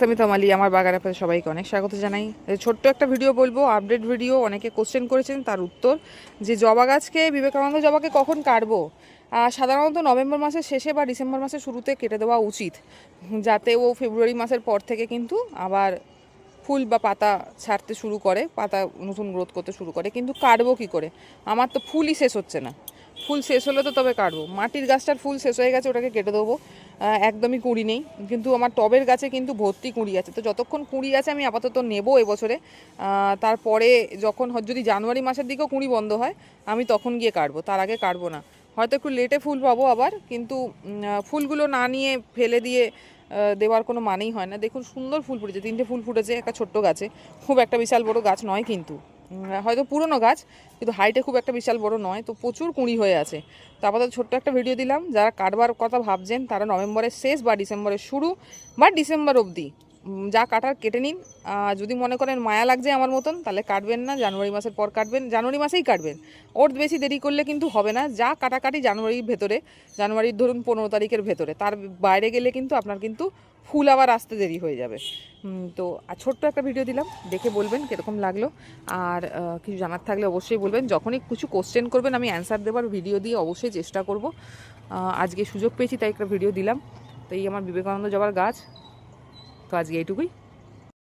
আমি তমালি আমার বাগানে আপনাদের সবাইকে অনেক স্বাগত জানাই। ছোট্ট একটা ভিডিও বলব আপডেট ভিডিও অনেকে কোশ্চেন করেছেন, তার উত্তর যে জবা গাছকে, বিবেকানন্দ জবাকে কখন কাটবো? সাধারণত নভেম্বর মাসের শেষে বা ডিসেম্বর মাসের শুরুতে কেটে দেওয়া উচিত, যাতে ও ফেব্রুয়ারি মাসের পর থেকে কিন্তু আবার ফুল বা পাতা ছাড়তে শুরু করে, পাতা নতুন গ্রোথ করতে শুরু করে, কিন্তু কাটবো কী করে? আমার তো ফুলই শেষ হচ্ছে না। ফুল শেষ হলে তো তবে কাটবো। মাটির গাছটার ফুল শেষ হয়ে গেছে, ওটাকে কেটে দেবো। একদমই কুঁড়ি নেই, কিন্তু আমার টবের গাছে কিন্তু ভর্তি কুঁড়ি আছে। তো যতক্ষণ কুঁড়ি আছে আমি আপাতত নেব এবছরে। তারপরে যখন যদি জানুয়ারি মাসের দিকেও কুঁড়ি বন্ধ হয়, আমি তখন গিয়ে কাটবো। তার আগে কাটবো না। হয়তো একটু লেটে ফুল পাবো আবার, কিন্তু ফুলগুলো না নিয়ে ফেলে দিয়ে দেওয়ার কোনো মানেই হয় না। দেখুন, সুন্দর ফুল ফুটেছে। তিনটে ফুল ফুটেছে, একটা ছোট্ট গাছে। খুব একটা বিশাল বড় গাছ নয় কিন্তু। হয়তো পুরনো গাছ, কিন্তু হাইটে খুব একটা বিশাল বড় নয়, তো প্রচুর কুঁড়ি হয়ে আছে। তো আপাতত ছোট্ট একটা ভিডিও দিলাম, যারা কাটবার কথা ভাবছেন, তারা নভেম্বরের শেষ বা ডিসেম্বরের শুরু বা ডিসেম্বর অবধি যা কাটার কেটে নিন। যদি মনে করেন মায়া লাগছে আমার মতন, তাহলে কাটবেন না, জানুয়ারি মাসের পর কাটবেন। জানুয়ারি মাসেই কাটবেন। ওর বেশি দেরি করলে কিন্তু হবে না। যা কাটাকাটি জানুয়ারির ভেতরে, জানুয়ারির ধরুন পনেরো তারিখের ভেতরে, তার বাইরে গেলে কিন্তু আপনার কিন্তু ফুল আবার আসতে দেরি হয়ে যাবে। তো আর ছোট্ট একটা ভিডিও দিলাম, দেখে বলবেন কীরকম লাগল। আর কিছু জানার থাকলে অবশ্যই বলবেন। যখনই কিছু কোশ্চেন করবেন, আমি অ্যান্সার দেবার ভিডিও দিয়ে অবশ্যই চেষ্টা করব। আজকে সুযোগ পেয়েছি, তাই একটা ভিডিও দিলাম। তো এই আমার বিবেকানন্দ যাওয়ার গাছ। তো আজকে এইটুকুই